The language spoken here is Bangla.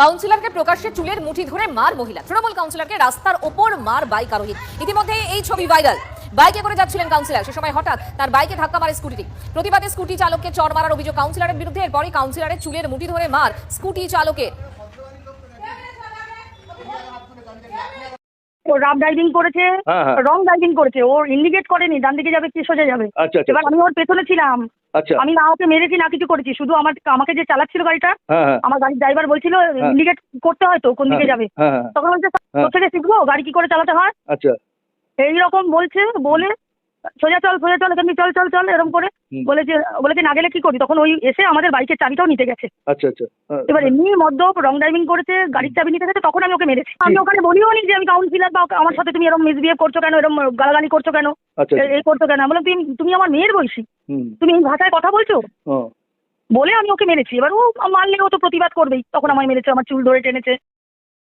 কাউন্সিলরকে প্রকাশ্যে চুলের মুঠি ধরে মার মহিলা। তৃণমূল কাউন্সিলরকে রাস্তার ওপর মার বাইক আরোহী। ইতিমধ্যে এই ছবি ভাইরাল। বাইকে করে যাচ্ছিলেন কাউন্সিলর। সে সময় হঠাৎ তার বাইকে ধাক্কা মারে স্কুটিটি প্রতিবাদে স্কুটি চালককে চড় মারার অভিযোগ কাউন্সিলরের বিরুদ্ধে। এরপরই কাউন্সিলরের চুলের মুঠি ধরে মার স্কুটি চালকের। রাফ ড্রাইভিং করেছে হ্যাঁ, হ্যাঁ। রং ড্রাইভিং করেছে ও ইন্ডিকেট করেনি ডান দিকে যাবে কি সোজা যাবে। আচ্ছা আচ্ছা। এবার আমি ওর পেছনে ছিলাম। আচ্ছা। আমি না ওকে মেরেছি না কিছু করেছি শুধু আমার আমাকে যে চালাচ্ছিল গাড়িটা হ্যাঁ হ্যাঁ। আমার গাড়ির ড্রাইভার বলছিল ইন্ডিকেট করতে হয় তো কোন দিকে যাবে। হ্যাঁ হ্যাঁ। তখন বলছে হ্যাঁ। কোথা থেকে শিখব? গাড়ি কি করে চালাতে হয়? আচ্ছা। এইরকম বলছে বলে সোজা চল সোজা চল এখানে চল চল চল এরকম করে। বলেছে বলেছে না গেলে কি করি তখন ওই এসে আমাদের বাইকের চাবিটাও নিতে গেছে। আচ্ছা আচ্ছা। এবার এমনি মদ্যপ রং ড্রাইভিং করেছে গাড়ির চাবি নিতে গেছে তখন আমি ওকে মেরেছি। আমি ওখানে বলিও নি যে আমি কাউন্সিলার বা আমার সাথে তুমি এরকম মিসবিহেভ করছ কেন? এরকম গালাগালি করছ কেন? আচ্ছা এই করছ কেন? বললাম তুমি তুমি আমার মেয়ের বলছি তুমি এই ভাষায় কথা বলছো? বলে আমি ওকে মেরেছি। এবার ও মারলে ও তো প্রতিবাদ করবেই। তখন আমায় মেরেছে আমার চুল ধরে টেনেছে।